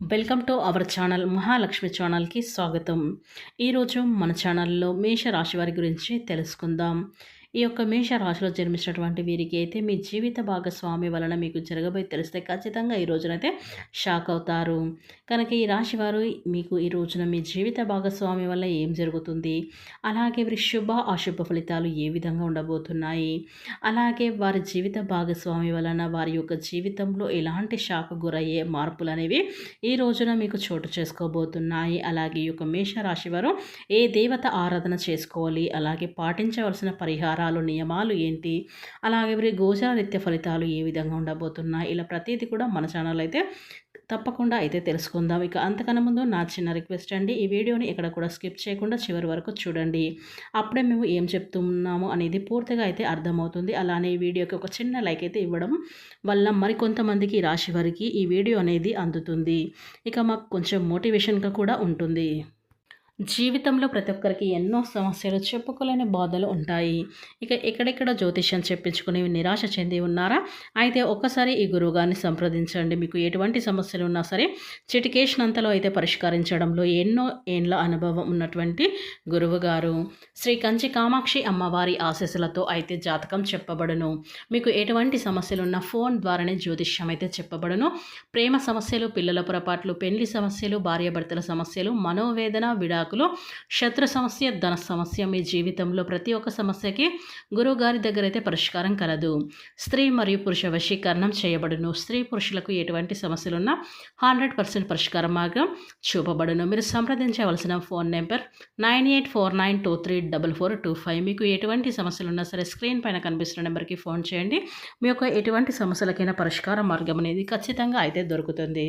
Welcome to our channel Mahalakshmi ఛానల్కి స్వాగతం. ఈరోజు మన ఛానల్లో మేష రాశి వారి గురించి తెలుసుకుందాం. ఈ యొక్క మేష రాశిలో జన్మించినటువంటి వీరికి అయితే మీ జీవిత భాగస్వామి వలన మీకు జరగబోయి తెలిస్తే ఖచ్చితంగా ఈ రోజునైతే షాక్ అవుతారు. కనుక ఈ రాశి వారు మీకు ఈ రోజున మీ జీవిత భాగస్వామి వల్ల ఏం జరుగుతుంది? అలాగే వీరి శుభ అశుభ ఫలితాలు ఏ విధంగా ఉండబోతున్నాయి? అలాగే వారి జీవిత భాగస్వామి వలన వారి యొక్క జీవితంలో ఎలాంటి షాక్ గురయ్యే మార్పులు అనేవి ఈ రోజున మీకు చోటు చేసుకోబోతున్నాయి. అలాగే ఈ యొక్క మేషరాశి వారు ఏ దేవత ఆరాధన చేసుకోవాలి? అలాగే పాటించవలసిన పరిహారం పరిహారాలు నియమాలు ఏంటి? అలాగే మరి గోచర నిత్య ఫలితాలు ఏ విధంగా ఉండబోతున్నాయి? ఇలా ప్రతిదీ కూడా మన ఛానల్ అయితే తప్పకుండా అయితే తెలుసుకుందాం. ఇక అంతకన్నా ముందు నా చిన్న రిక్వెస్ట్ అండి ఈ వీడియోని ఇక్కడ కూడా స్కిప్ చేయకుండా చివరి వరకు చూడండి. అప్పుడే మేము ఏం చెప్తున్నాము అనేది పూర్తిగా అయితే అర్థమవుతుంది. అలానే ఈ వీడియోకి ఒక చిన్న లైక్ అయితే ఇవ్వడం వల్ల మరికొంతమందికి రాశి వారికి ఈ వీడియో అనేది అందుతుంది. ఇక మాకు కొంచెం మోటివేషన్గా కూడా ఉంటుంది. జీవితంలో ప్రతి ఒక్కరికి ఎన్నో సమస్యలు చెప్పుకోలేని బాధలు ఉంటాయి. ఇక ఎక్కడెక్కడ జ్యోతిష్యం చెప్పించుకుని నిరాశ చెంది ఉన్నారా? అయితే ఒక్కసారి ఈ గురువుగారిని సంప్రదించండి. మీకు ఎటువంటి సమస్యలు ఉన్నా సరే చిటికేషనంతలో అయితే పరిష్కరించడంలో ఎన్నో ఏండ్ల అనుభవం ఉన్నటువంటి గురువుగారు. శ్రీ కంచి కామాక్షి అమ్మవారి ఆశీస్సులతో అయితే జాతకం చెప్పబడును. మీకు ఎటువంటి సమస్యలు ఉన్న ఫోన్ ద్వారానే జ్యోతిష్యం అయితే చెప్పబడును. ప్రేమ సమస్యలు పిల్లల పొరపాట్లు పెళ్ళి సమస్యలు భార్యాభర్తల సమస్యలు మనోవేదన విడాకులు శత్రు సమస్య ధన సమస్య మీ జీవితంలో ప్రతి ఒక్క సమస్యకి గురువుగారి దగ్గర అయితే పరిష్కారం కలదు. స్త్రీ మరియు పురుష వశీకరణం చేయబడును. స్త్రీ పురుషులకు ఎటువంటి సమస్యలున్నా హండ్రెడ్ పర్సెంట్ పరిష్కార మార్గం చూపబడును. మీరు సంప్రదించవలసిన phone number nine eight four nine two three double four two five. మీకు ఎటువంటి సమస్యలున్నా సరే స్క్రీన్ పైన కనిపిస్తున్న నెంబర్కి ఫోన్ చేయండి. మీ యొక్క ఎటువంటి సమస్యలకైనా పరిష్కార మార్గం అనేది ఖచ్చితంగా అయితే దొరుకుతుంది.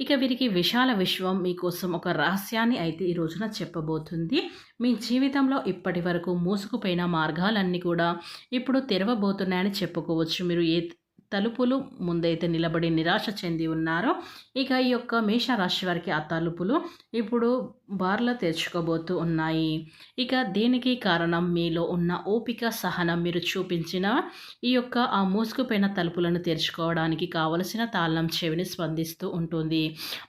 ఇక వీరికి విశాల విశ్వం మీకోసం ఒక రహస్యాన్ని అయితే ఈ రోజున చెప్పబోతుంది. మీ జీవితంలో ఇప్పటి వరకు మూసుకుపోయిన మార్గాలన్నీ కూడా ఇప్పుడు తెరవబోతున్నాయని చెప్పుకోవచ్చు. మీరు ఏ తలుపులు ముందైతే నిలబడి నిరాశ చెంది ఉన్నారో ఇక ఈ యొక్క మేషరాశి వారికి ఆ తలుపులు ఇప్పుడు బార్ల తెరుచుకోబోతూ ఉన్నాయి. ఇక దీనికి కారణం మీలో ఉన్న ఓపిక సహనం మీరు చూపించిన ఈ యొక్క ఆ మూసుకుపోయిన తలుపులను తెరుచుకోవడానికి కావలసిన తాళం చెవిని స్పందిస్తూ ఉంటుంది.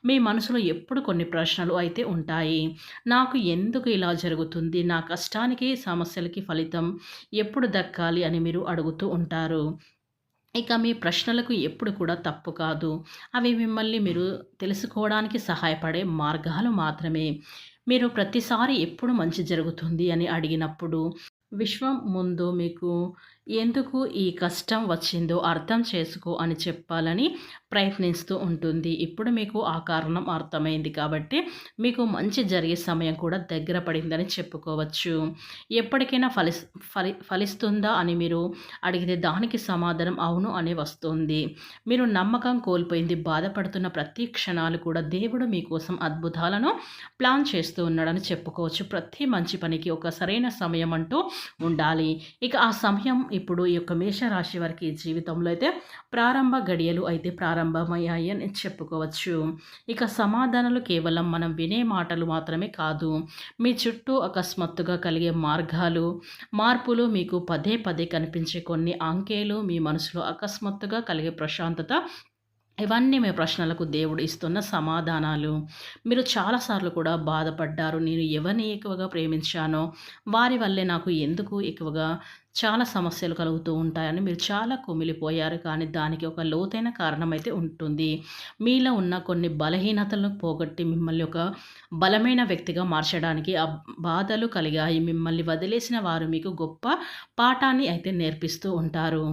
మీ మనసులో ఎప్పుడు కొన్ని ప్రశ్నలు అయితే ఉంటాయి. నాకు ఎందుకు ఇలా జరుగుతుంది? నా కష్టానికి సమస్యలకి ఫలితం ఎప్పుడు దక్కాలి అని మీరు అడుగుతూ ఉంటారు. ఇక మీ ప్రశ్నలకు ఎప్పుడు కూడా తప్పు కాదు. అవి మిమ్మల్ని మీరు తెలుసుకోవడానికి సహాయపడే మార్గాలు మాత్రమే. మీరు ప్రతిసారి ఎప్పుడు మంచి జరుగుతుంది అని అడిగినప్పుడు విశ్వం ముందు మీకు ఎందుకు ఈ కష్టం వచ్చిందో అర్థం చేసుకో అని చెప్పాలని ప్రయత్నిస్తూ ఉంటుంది. ఇప్పుడు మీకు ఆ కారణం అర్థమైంది కాబట్టి మీకు మంచి జరిగే సమయం కూడా దగ్గర పడిందని చెప్పుకోవచ్చు. ఎప్పటికైనా ఫలి ఫలి ఫలిస్తుందా అని మీరు అడిగితే దానికి సమాధానం అవును అని వస్తుంది. మీరు నమ్మకం కోల్పోయింది బాధపడుతున్న ప్రతి క్షణాలు కూడా దేవుడు మీకోసం అద్భుతాలను ప్లాన్ చేస్తూ ఉన్నాడని చెప్పుకోవచ్చు. ప్రతి మంచి పనికి ఒక సరైన సమయం అంటూ ఉండాలి. ఇక ఆ సమయం ఇప్పుడు ఈ యొక్క మేషరాశి వారికి జీవితంలో అయితే ప్రారంభ గడియలు అయితే ప్రారంభమయ్యాయి అని చెప్పుకోవచ్చు. ఇక సమాధానాలు కేవలం మనం వినే మాటలు మాత్రమే కాదు మీ చుట్టూ అకస్మాత్తుగా కలిగే మార్గాలు మార్పులు మీకు పదే పదే కనిపించే కొన్ని అంకెలు మీ మనసులో అకస్మాత్తుగా కలిగే ప్రశాంతత ఇవన్నీ మీ ప్రశ్నలకు దేవుడు ఇస్తున్న సమాధానాలు. మీరు చాలాసార్లు కూడా బాధపడ్డారు. నేను ఎవరిని ఎక్కువగా ప్రేమించానో వారి వల్లే నాకు ఎందుకు ఎక్కువగా చాలా సమస్యలు కలుగుతూ ఉంటాయని మీరు చాలా కుమిలిపోయారు కానీ దానికి ఒక లోతైన కారణం అయితే ఉంటుంది. మీలో ఉన్న కొన్ని బలహీనతలను పోగొట్టి మిమ్మల్ని ఒక బలమైన వ్యక్తిగా మార్చడానికి ఆ బాధలు కలిగాయి. మిమ్మల్ని వదిలేసిన వారు మీకు గొప్ప పాఠాన్ని అయితే నేర్పిస్తూ ఉంటారు.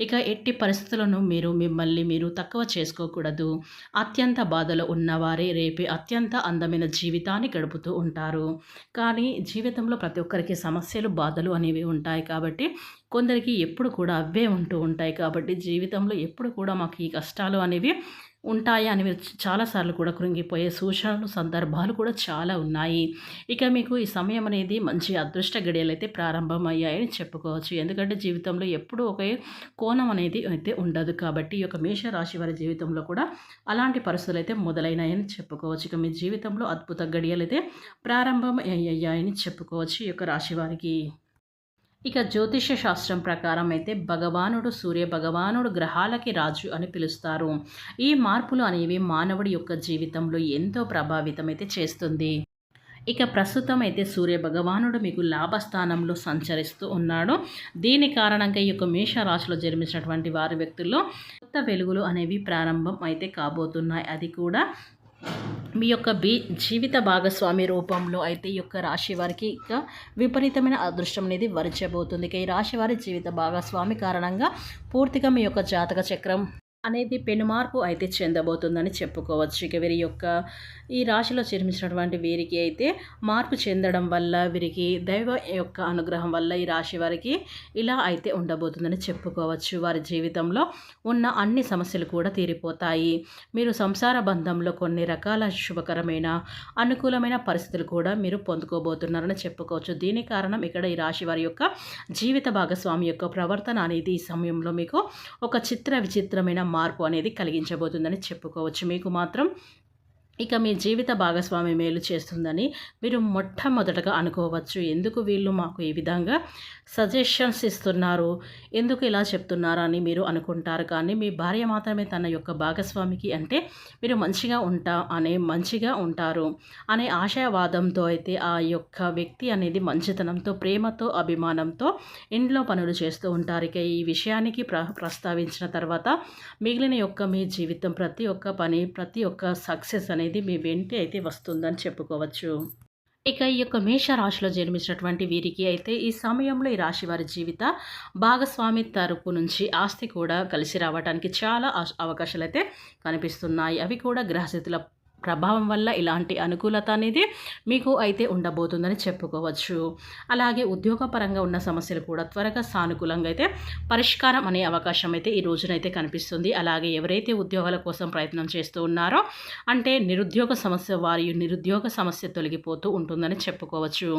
ఇక ఎట్టి పరిస్థితులను మీరు మిమ్మల్ని మీరు తక్కువ చేసుకోకూడదు. అత్యంత బాధలో ఉన్నవారే రేపే అత్యంత అందమైన జీవితాన్ని గడుపుతూ ఉంటారు. కానీ జీవితంలో ప్రతి ఒక్కరికి సమస్యలు బాధలు అనేవి ఉంటాయి కాబట్టి కొందరికి ఎప్పుడు కూడా అవే ఉంటూ ఉంటాయి కాబట్టి జీవితంలో ఎప్పుడు కూడా మాకు ఈ కష్టాలు అనేవి ఉంటాయి అని మీరు చాలాసార్లు కూడా కృంగిపోయే సూచనలు సందర్భాలు కూడా చాలా ఉన్నాయి. ఇక మీకు ఈ సమయం అనేది మంచి అదృష్ట గడియలు అయితే ప్రారంభమయ్యాయని చెప్పుకోవచ్చు. ఎందుకంటే జీవితంలో ఎప్పుడూ ఒకే కోణం అనేది అయితే ఉండదు కాబట్టి ఈ యొక్క మేషరాశి వారి జీవితంలో కూడా అలాంటి పరిస్థితులు అయితే మొదలైనాయని చెప్పుకోవచ్చు. ఇక మీ జీవితంలో అద్భుత గడియలు అయితే ప్రారంభం అయ్యాయని చెప్పుకోవచ్చు ఈ యొక్క రాశి వారికి. ఇక జ్యోతిష శాస్త్రం ప్రకారం అయితే భగవానుడు సూర్య భగవానుడు గ్రహాలకి రాజు అని పిలుస్తారు. ఈ మార్పులు అనేవి మానవుడి యొక్క జీవితంలో ఎంతో ప్రభావితం అయితే చేస్తుంది. ఇక ప్రస్తుతం అయితే సూర్య భగవానుడు మీకు లాభస్థానంలో సంచరిస్తూ ఉన్నాడు. దీని కారణంగా ఈ యొక్క మేషరాశిలో జన్మించినటువంటి వారి వ్యక్తుల్లో కొత్త వెలుగులు అనేవి ప్రారంభం అయితే కాబోతున్నాయి. అది కూడా మీ యొక్క బీ జీవిత భాగస్వామి రూపంలో అయితే ఈ యొక్క రాశి వారికి ఇక విపరీతమైన అదృష్టం అనేది వరించబోతుంది. ఇక ఈ రాశి వారి జీవిత భాగస్వామి కారణంగా పూర్తిగా మీ యొక్క జాతక చక్రం అనేది పెనుమార్పు అయితే చెందబోతుందని చెప్పుకోవచ్చు. ఇక వీరి యొక్క ఈ రాశిలో జన్మించినటువంటి వీరికి అయితే మార్పు చెందడం వల్ల వీరికి దైవ యొక్క అనుగ్రహం వల్ల ఈ రాశి వారికి ఇలా అయితే ఉండబోతుందని చెప్పుకోవచ్చు. వారి జీవితంలో ఉన్న అన్ని సమస్యలు కూడా తీరిపోతాయి. మీరు సంసార బంధంలో కొన్ని రకాల శుభకరమైన అనుకూలమైన పరిస్థితులు కూడా మీరు పొందుకోబోతున్నారని చెప్పుకోవచ్చు. దీని కారణం ఇక్కడ ఈ రాశి వారి యొక్క జీవిత భాగస్వామి యొక్క ప్రవర్తన అనేది ఈ సమయంలో మీకు ఒక చిత్ర విచిత్రమైన మార్పు అనేది కలిగించబోతుందని చెప్పుకోవచ్చు. మీకు మాత్రం ఇక మీ జీవిత భాగస్వామి మేలు చేస్తుందని మీరు మొట్టమొదటగా అనుకోవచ్చు. ఎందుకు వీళ్ళు మాకు ఈ విధంగా సజెషన్స్ ఇస్తున్నారు? ఎందుకు ఇలా చెప్తున్నారని మీరు అనుకుంటారు? కానీ మీ భార్య మాత్రమే తన యొక్క భాగస్వామికి అంటే మీరు మంచిగా ఉంటా అనే మంచిగా ఉంటారు అనే ఆశావాదంతో అయితే ఆ యొక్క వ్యక్తి అనేది మంచితనంతో ప్రేమతో అభిమానంతో ఇంట్లో పనులు చేస్తూ ఉంటారు. ఇక ఈ విషయానికి ప్ర ప్రస్తావించిన తర్వాత మిగిలిన యొక్క మీ జీవితం ప్రతి ఒక్క పని ప్రతి ఒక్క సక్సెస్ అనేది అనేది మీ వెంటి అయితే వస్తుందని చెప్పుకోవచ్చు. ఇక ఈ యొక్క మేష రాశిలో జన్మించినటువంటి వీరికి అయితే ఈ సమయంలో ఈ రాశి వారి జీవిత భాగస్వామి తరపు నుంచి ఆస్తి కూడా కలిసి రావడానికి చాలా అవకాశాలు అయితే కనిపిస్తున్నాయి. అవి కూడా గ్రహస్థితుల ప్రభావం వల్ల ఇలాంటి అనుకూలత అనేది మీకు అయితే ఉండబోతుందని చెప్పుకోవచ్చు. అలాగే ఉద్యోగపరంగా ఉన్న సమస్యలు కూడా త్వరగా సానుకూలంగా అయితే పరిష్కారం అనే అవకాశం అయితే ఈ రోజునైతే కనిపిస్తుంది. అలాగే ఎవరైతే ఉద్యోగాల కోసం ప్రయత్నం చేస్తూ ఉన్నారో అంటే నిరుద్యోగ సమస్య వారి నిరుద్యోగ సమస్య తొలగిపోతూ ఉంటుందని చెప్పుకోవచ్చు.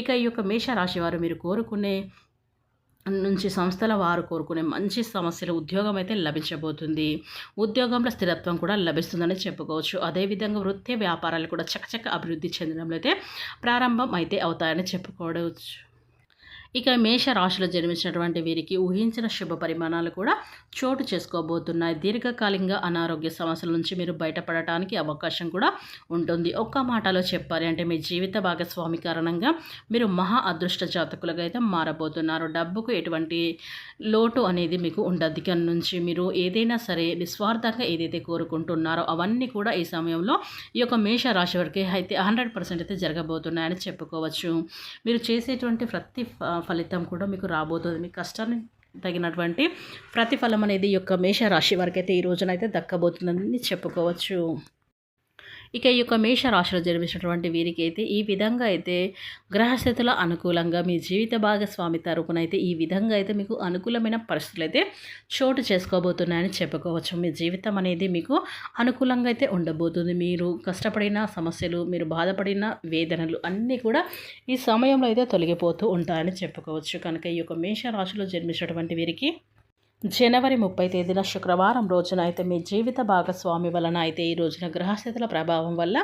ఇక ఈ యొక్క మేషరాశి వారు మీరు కోరుకునే నుంచి సంస్థల వారు కోరుకునే మంచి సమస్యలు ఉద్యోగం అయితే లభించబోతుంది. ఉద్యోగంలో స్థిరత్వం కూడా లభిస్తుందని చెప్పుకోవచ్చు. అదేవిధంగా వృత్తి వ్యాపారాలు కూడా చకచక అభివృద్ధి చెందడంలో అయితే ప్రారంభం అయితే అవుతాయని చెప్పుకోవచ్చు. ఇక మేష రాశిలో జన్మించినటువంటి వీరికి ఊహించిన శుభ పరిమాణాలు కూడా చోటు చేసుకోబోతున్నాయి. దీర్ఘకాలికంగా అనారోగ్య సమస్యల నుంచి మీరు బయటపడటానికి అవకాశం కూడా ఉంటుంది. ఒక్క మాటలో చెప్పాలి అంటే మీ జీవిత భాగస్వామి కారణంగా మీరు మహా అదృష్ట జాతకులుగా అయితే మారబోతున్నారు. డబ్బుకు ఎటువంటి లోటు అనేది మీకు ఉండదు. ఇక నుంచి మీరు ఏదైనా సరే నిస్వార్థంగా ఏదైతే కోరుకుంటున్నారో అవన్నీ కూడా ఈ సమయంలో ఈ యొక్క మేష రాశి వరకు అయితే హండ్రెడ్ పర్సెంట్ అయితే జరగబోతున్నాయని చెప్పుకోవచ్చు. మీరు చేసేటువంటి ప్రతి ఫలితం కూడా మీకు రాబోతుంది. మీ కష్టాన్ని తగినటువంటి ప్రతిఫలం అనేది యొక్క మేషరాశి వరకు అయితే ఈ రోజునైతే దక్కబోతుందని చెప్పుకోవచ్చు. ఇక ఈ యొక్క మేషరాశిలో జన్మించినటువంటి వీరికి అయితే ఈ విధంగా అయితే గ్రహస్థితుల అనుకూలంగా మీ జీవిత భాగస్వామి తరపున అయితే ఈ విధంగా అయితే మీకు అనుకూలమైన పరిస్థితులు అయితే చోటు చేసుకోబోతున్నాయని చెప్పుకోవచ్చు. మీ జీవితం అనేది మీకు అనుకూలంగా అయితే ఉండబోతుంది. మీరు కష్టపడిన సమస్యలు మీరు బాధపడిన వేదనలు అన్నీ కూడా ఈ సమయంలో అయితే తొలగిపోతూ ఉంటాయని చెప్పుకోవచ్చు. కనుక ఈ యొక్క మేషరాశిలో జన్మించినటువంటి వీరికి జనవరి ముప్పై తేదీన శుక్రవారం రోజున అయితే మీ జీవిత భాగస్వామి వలన అయితే ఈ రోజున గ్రహస్థితుల ప్రభావం వల్ల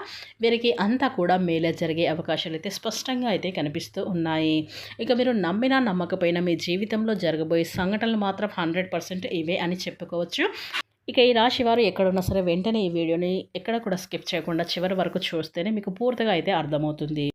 వీరికి అంతా కూడా మేలే జరిగే అవకాశాలు అయితే స్పష్టంగా అయితే కనిపిస్తూ ఉన్నాయి. ఇక మీరు నమ్మినా నమ్మకపోయినా మీ జీవితంలో జరగబోయే సంఘటనలు మాత్రం హండ్రెడ్ పర్సెంట్ ఇవే అని చెప్పుకోవచ్చు. ఇక ఈ రాశి వారు ఎక్కడున్నా సరే వెంటనే ఈ వీడియోని ఎక్కడ కూడా స్కిప్ చేయకుండా చివరి వరకు చూస్తేనే మీకు పూర్తిగా అయితే అర్థమవుతుంది.